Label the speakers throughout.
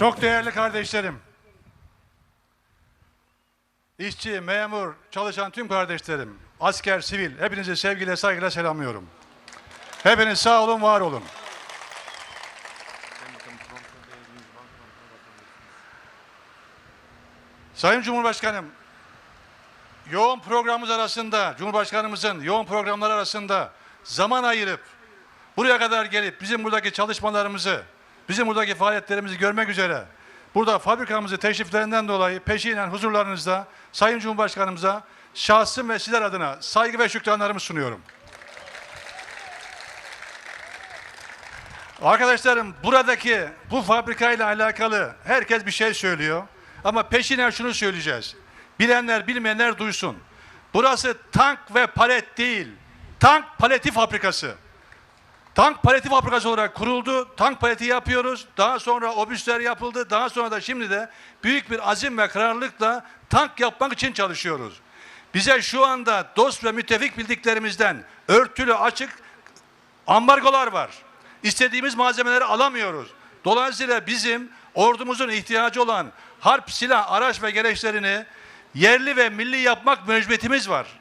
Speaker 1: Çok değerli kardeşlerim, işçi, memur, çalışan tüm kardeşlerim, asker, sivil, hepinizi sevgiyle, saygıyla selamlıyorum. Hepiniz sağ olun, var olun. Sayın Cumhurbaşkanım, yoğun programımız arasında, Cumhurbaşkanımızın yoğun programları arasında zaman ayırıp buraya kadar gelip bizim buradaki çalışmalarımızı, bizim buradaki faaliyetlerimizi görmek üzere burada fabrikamızı teşriflerinden dolayı peşinen huzurlarınızda Sayın Cumhurbaşkanımıza şahsım ve sizler adına saygı ve şükranlarımı sunuyorum. Arkadaşlarım buradaki bu fabrikayla alakalı herkes bir şey söylüyor. Ama peşinen şunu söyleyeceğiz. Bilenler bilmeyenler duysun. Burası tank ve palet değil. Tank paleti fabrikası. Tank paleti fabrikası olarak kuruldu. Tank paleti yapıyoruz. Daha sonra obüsler yapıldı. Daha sonra da şimdi de büyük bir azim ve kararlılıkla tank yapmak için çalışıyoruz. Bize şu anda dost ve müttefik bildiklerimizden örtülü açık ambargolar var. İstediğimiz malzemeleri alamıyoruz. Dolayısıyla bizim ordumuzun ihtiyacı olan harp, silah, araç ve gereçlerini yerli ve milli yapmak mecburiyetimiz var.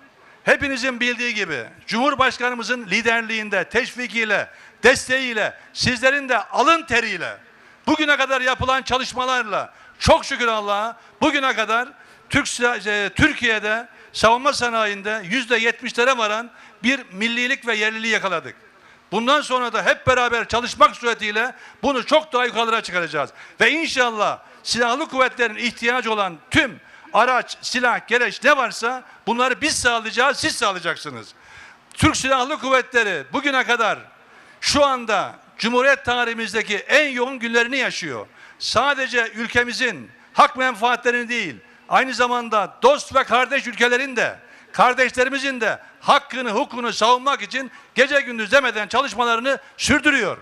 Speaker 1: Hepinizin bildiği gibi Cumhurbaşkanımızın liderliğinde, teşvikiyle, desteğiyle, sizlerin de alın teriyle, bugüne kadar yapılan çalışmalarla çok şükür Allah'a bugüne kadar Türk, e, Türkiye'de savunma sanayinde yüzde yetmişlere varan bir millilik ve yerliliği yakaladık. Bundan sonra da hep beraber çalışmak suretiyle bunu çok daha yukarılara çıkaracağız. Ve inşallah silahlı kuvvetlerin ihtiyacı olan tüm araç, silah, gereç ne varsa bunları biz sağlayacağız, siz sağlayacaksınız. Türk Silahlı Kuvvetleri bugüne kadar şu anda Cumhuriyet tarihimizdeki en yoğun günlerini yaşıyor. Sadece ülkemizin hak menfaatlerini değil, aynı zamanda dost ve kardeş ülkelerin de, kardeşlerimizin de hakkını, hukukunu savunmak için gece gündüz demeden çalışmalarını sürdürüyor.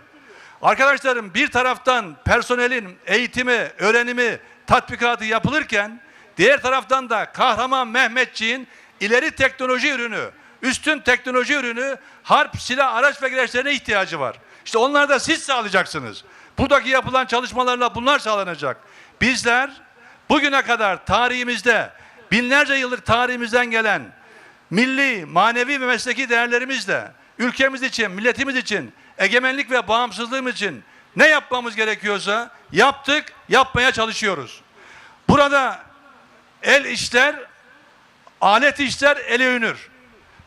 Speaker 1: Arkadaşlarım bir taraftan personelin eğitimi, öğrenimi, tatbikatı yapılırken diğer taraftan da kahraman Mehmetçiğin ileri teknoloji ürünü, üstün teknoloji ürünü harp, silah, araç ve gereçlerine ihtiyacı var. İşte onları da siz sağlayacaksınız. Buradaki yapılan çalışmalarla bunlar sağlanacak. Bizler bugüne kadar tarihimizde binlerce yıllık tarihimizden gelen milli, manevi ve mesleki değerlerimizle ülkemiz için, milletimiz için, egemenlik ve bağımsızlığımız için ne yapmamız gerekiyorsa yaptık, yapmaya çalışıyoruz. Burada el işler, alet işler ele övünür.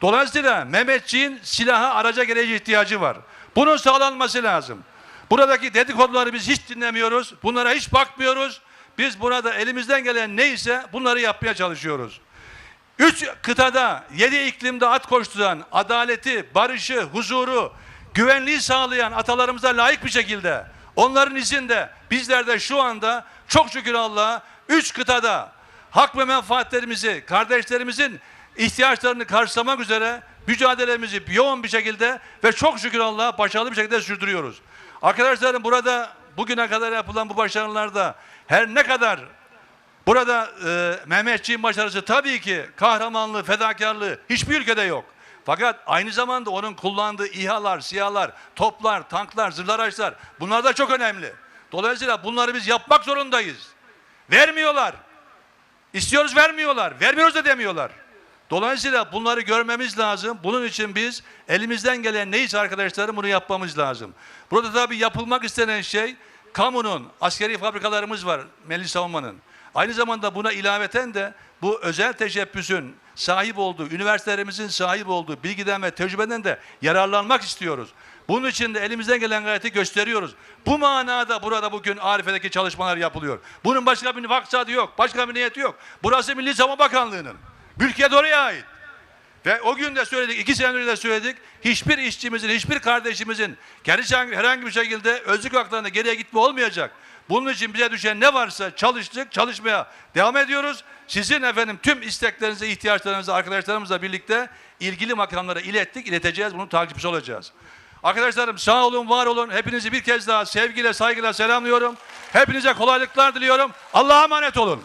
Speaker 1: Dolayısıyla Mehmetçiğin silaha, araca geleceği ihtiyacı var. Bunun sağlanması lazım. Buradaki dedikoduları biz hiç dinlemiyoruz. Bunlara hiç bakmıyoruz. Biz burada elimizden gelen neyse bunları yapmaya çalışıyoruz. Üç kıtada, yedi iklimde at koşturan, adaleti, barışı, huzuru, güvenliği sağlayan atalarımıza layık bir şekilde onların izinde bizler de şu anda çok şükür Allah'a üç kıtada hak ve menfaatlerimizi, kardeşlerimizin ihtiyaçlarını karşılamak üzere mücadelemizi yoğun bir şekilde ve çok şükür Allah'a başarılı bir şekilde sürdürüyoruz. Arkadaşlarım burada bugüne kadar yapılan bu başarılarda her ne kadar Burada e, Mehmetçiğin başarısı tabii ki kahramanlığı, fedakarlığı hiçbir ülkede yok. Fakat aynı zamanda onun kullandığı İHA'lar, SİHA'lar, toplar, tanklar, zırhlı araçlar bunlar da çok önemli. Dolayısıyla bunları biz yapmak zorundayız. Vermiyorlar. İstiyoruz vermiyorlar. Vermiyoruz da demiyorlar. Dolayısıyla bunları görmemiz lazım. Bunun için biz elimizden gelen neyse arkadaşlarım bunu yapmamız lazım. Burada tabii yapılmak istenen şey kamunun, askeri fabrikalarımız var Milli Savunma'nın. Aynı zamanda buna ilaveten de bu özel teşebbüsün sahip olduğu, üniversitelerimizin sahip olduğu bilgiden ve tecrübeden de yararlanmak istiyoruz. Bunun için de elimizden gelen gayreti gösteriyoruz. Bu manada burada bugün Arife'deki çalışmalar yapılıyor. Bunun başka bir vaksadı yok, başka bir niyeti yok. Burası Milli Savunma Bakanlığı'nın. Mülkiyet oraya ait. Ve o gün de söyledik, iki sene önce de söyledik. Hiçbir işçimizin, hiçbir kardeşimizin kendi herhangi bir şekilde özlük haklarında geriye gitme olmayacak. Bunun için bize düşen ne varsa çalıştık, çalışmaya devam ediyoruz. Sizin efendim tüm isteklerinizi, ihtiyaçlarınızı arkadaşlarımızla birlikte ilgili makamlara ilettik, ileteceğiz. Bunun takipçisi olacağız. Arkadaşlarım sağ olun, var olun. Hepinizi bir kez daha sevgiyle, saygıyla selamlıyorum. Hepinize kolaylıklar diliyorum. Allah'a emanet olun.